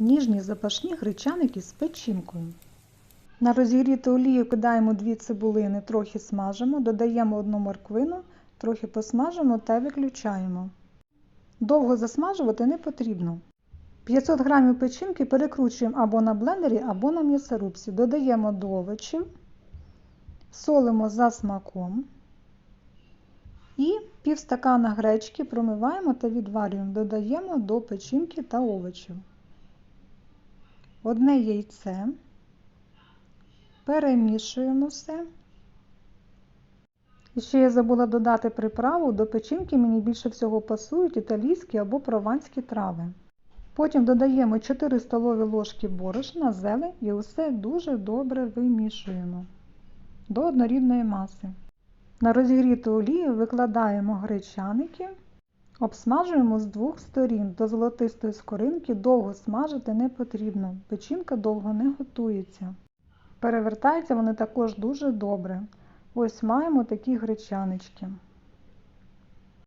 Ніжні запашні гречаники з печінкою. На розігріту олію кидаємо дві цибулини, трохи смажимо, додаємо одну морквину, трохи посмажимо та виключаємо. Довго засмажувати не потрібно. 500 г печінки перекручуємо або на блендері, або на м'ясорубці. Додаємо до овочів, солимо за смаком. І пів стакана гречки промиваємо та відварюємо. Додаємо до печінки та овочів. Одне яйце. Перемішуємо все. І ще я забула додати приправу. До печінки мені більше всього пасують італійські або прованські трави. Потім додаємо 4 столові ложки борошна, зелень і усе дуже добре вимішуємо до однорідної маси. На розігріту олію викладаємо гречаники, обсмажуємо з двох сторін до золотистої скоринки, довго смажити не потрібно, печінка довго не готується. Перевертаються вони також дуже добре. Ось маємо такі гречанички.